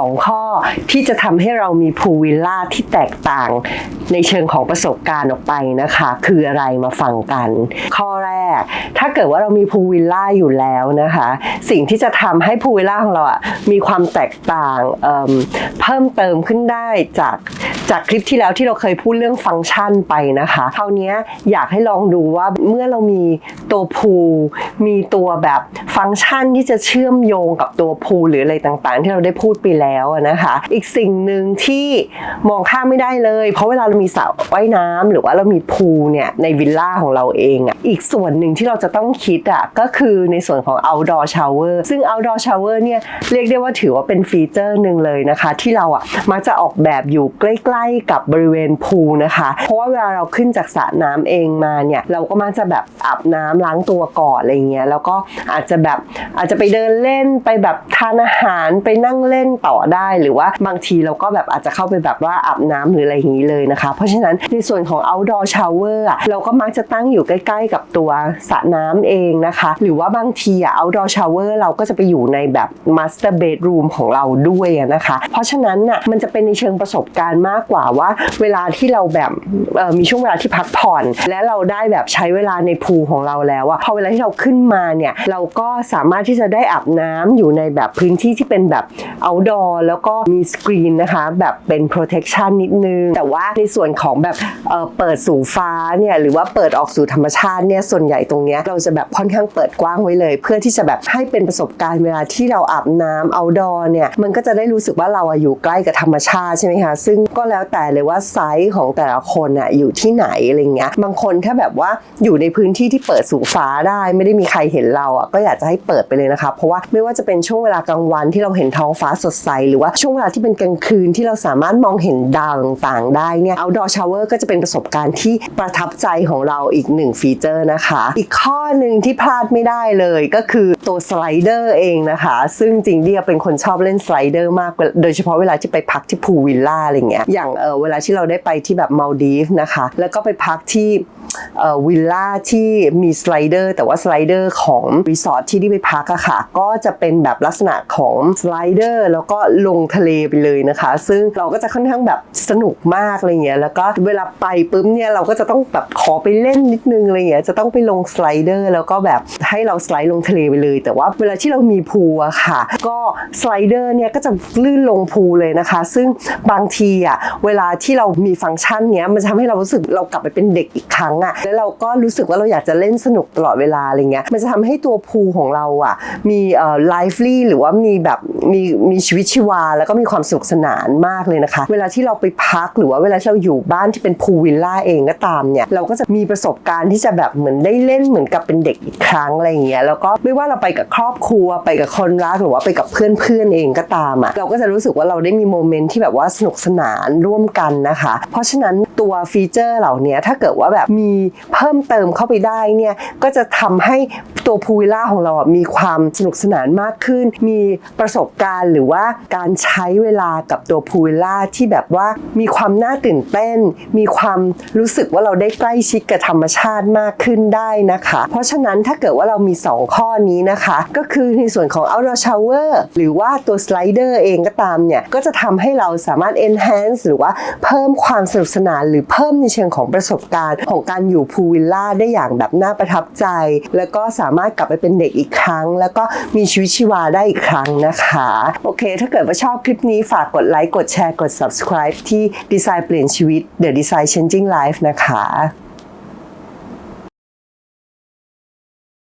2 ข้อที่จะทำให้เรามีพูลวิลล่าที่แตกต่างในเชิงของประสบการณ์ออกไปนะคะ คืออะไรมาฟังกัน ข้อแรก ถ้าเกิดว่าเรามีพูลวิลล่าอยู่แล้วนะคะ สิ่งที่จะทำให้พูลวิลล่าของเราอะมีความแตกต่างเเพิ่มเติมขึ้นได้จาก จากคลิปที่แล้วที่เราเคยพูดเรื่องฟังก์ชันไปนะคะคราวนี้อยากให้ลองดูว่าเมื่อเรามีตัวพูมีตัวแบบฟังก์ชันที่จะเชื่อมโยงกับตัวพูหรืออะไรต่างๆ ที่เราได้พูดไปแล้วนะคะ อีกสิ่งหนึ่งที่มองข้ามไม่ได้เลย เพราะเวลาเรามีสระว่ายน้ำหรือว่าเรามีพูเนี่ยในวิลล่าของเราเองอะอีกส่วนหนึ่งที่เราจะต้องคิดอะก็คือในส่วนของ outdoor shower ซึ่ง outdoor shower เนี่ยเรียกได้ว่าถือว่าเป็นฟีเจอร์หนึ่งเลยนะคะ ที่เราอะมักจะออกแบบอยู่ใกล้ๆกับบริเวณพูนะคะ เพราะว่าเวลาเราขึ้นจากสระน้ำเองมาเนี่ยเราก็มักจะแบบอาบน้ำล้างตัวก่อนอะไรเงี้ยแล้วก็อาจจะแบบอาจจะไปเดินเล่นไปแบบทานอาหารไปนั่งเล่นต่อได้ หรือว่าบางทีเราก็แบบอาจจะเข้าไปแบบว่าอาบน้ำหรืออะไรอย่างนี้เลยนะคะ เพราะฉะนั้นในส่วนของ outdoor shower อะเราก็มักจะตั้งอยู่ใกล้ ๆ กับตัวสระน้ำเองนะคะ หรือว่าบางทีอะ outdoor shower เราก็จะไปอยู่ในแบบ master bedroom ของเราด้วยนะคะ เพราะฉะนั้นน่ะมันจะเป็นในเชิงประสบการณ์มากกว่าว่าเวลาที่เราแบบมีช่วงเวลาที่พักผ่อน และเราได้แบบใช้เวลาในพูของเราแล้วอะพอเวลาที่เราขึ้นมาเนี่ยเราก็สามารถที่จะได้อาบน้ำอยู่ในแบบพื้นที่ที่เป็นแบบ outdoor แล้วก็มีสกรีนนะคะ แบบเป็น protection นิดนึง แต่ว่าในส่วนของแบบเเปิดสู่ฟ้าเนี่ยหรือว่าเปิดออกสู่ธรรมชาติเนี่ยส่วนใหญ่ตรงเนี้ยเราจะแบบค่อนข้างเปิดกว้างไว้เลย เพื่อที่จะแบบให้เป็นประสบการณ์เวลาที่เราอาบน้ำ outdoor เนี่ยมันก็จะได้รู้สึกว่าเราอะอยู่ใกล้กับธรรมชาติใช่ไหมคะซึ่งก็แล้วแล้วแต่เลยว่าไซส์ของแต่ละคนอะอยู่ที่ไหนอะไรเงี้ยบางคนถ้าแบบว่าอยู่ในพื้นที่ที่เปิดสู่ฟ้าได้ ไม่ได้มีใครเห็นเราอะก็อยากจะให้เปิดไปเลยนะคะเพราะว่าไม่ว่าจะเป็นช่วงเวลากลางวันที่เราเห็นท้องฟ้าสดใสหรือว่าช่วงเวลาที่เป็นกลางคืนที่เราสามารถมองเห็นดาวต่างๆได้เนี่ย outdoor shower ก็จะเป็นประสบการณ์ที่ประทับใจของเราอีกหนึ่งฟีเจอร์นะคะ อีกข้อหนึ่งที่พลาดไม่ได้เลยก็คือตัวสไลเดอร์เองนะคะ ซึ่งจริงเดียเป็นคนชอบเล่นสไลเดอร์มากโดยเฉพาะเวลาที่ไปพักที่พูวิลล่าอะไรเงี้ยอย่างเออเวลาที่เราได้ไปที่แบบมาลดีฟนะคะ แล้วก็ไปพักที่ วิลล่าที่มีสไลเดอร์แต่ว่าสไลเดอร์ของรีสอร์ทที่ที่ไปพักอะค่ะ ก็จะเป็นแบบลักษณะของสไลเดอร์แล้วก็ลงทะเลไปเลยนะคะ ซึ่งเราก็จะค่อนข้างแบบสนุกมากอะไรเงี้ยแล้วก็เวลาไปปุ๊บเนี่ยเราก็จะต้องแบบขอไปเล่นนิดนึงอะไรเงี้ยจะต้องไปลงสไลเดอร์แล้วก็แบบให้เราสไลด์ลงทะเลไปเลย แต่ว่าเวลาที่เรามีพูลอะค่ะ ก็สไลเดอร์เนี่ยก็จะลื่นลงพูลเลยนะคะ ซึ่งบางทีอะเวลาที่เรามีฟังก์ชันเนี้ยมันจะทำให้เรารู้สึกเรากลับไปเป็นเด็กอีกครั้งอะแล้วเราก็รู้สึกว่าเราอยากจะเล่นสนุกตลอดเวลาอะไรเงี้ยมันจะทำให้ตัวพูของเราอะมีเอ่อไลฟ์ลี่หรือว่ามีแบบมีมีชีวิตชีวา แล้วก็มีความสนุกสนานมากเลยนะคะ เวลาที่เราไปพักหรือว่าเวลาที่เราอยู่บ้านที่เป็นพูวิลล่าเองก็ตามเนี่ยเราก็จะมีประสบการณ์ที่จะแบบเหมือนได้เล่นเหมือนกับเป็นเด็กอีกครั้งอะไรอย่างเงี้ยแล้วก็ไม่ว่าเราไปกับครอบครัวไปกับคนรักหรือว่าไปกับเพื่อนๆเองก็ตามอะเราก็จะรู้สึกว่าเราได้มีโมเมนต์ที่แบบว่าสนุกสนานร่วมกันนะคะ เพราะฉะนั้นตัวฟีเจอร์เหล่านี้ถ้าเกิดว่าแบบมีเพิ่มเติมเข้าไปได้เนี่ยก็จะทำให้ตัวพูลวิลล่าของเราอะมีความสนุกสนานมากขึ้น มีประสบการณ์หรือว่าการใช้เวลากับตัวพูลวิลล่าที่แบบว่ามีความน่าตื่นเต้น มีความรู้สึกว่าเราได้ใกล้ชิดกับธรรมชาติมากขึ้นได้นะคะ เพราะฉะนั้นถ้าเกิดว่าเรามี 2 ข้อนี้นะคะ ก็คือในส่วนของ outdoor shower หรือว่าตัวสไลเดอร์เองก็ตามเนี่ย ก็จะทำให้เราสามารถ enhance หรือว่าเพิ่มความสนุกสนานหรือเพิ่มในเชิงของประสบการณ์ของการอยู่พูวิลล่าได้อย่างแบบน่าประทับใจ แล้วก็สามารถกลับไปเป็นเด็กอีกครั้ง แล้วก็มีชีวิตชีวาได้อีกครั้งนะคะ โอเค ถ้าเกิดว่าชอบคลิปนี้ฝากกดไลค์กดแชร์กด subscribe ที่ Design เปลี่ยนชีวิต The Design Changing Life นะคะ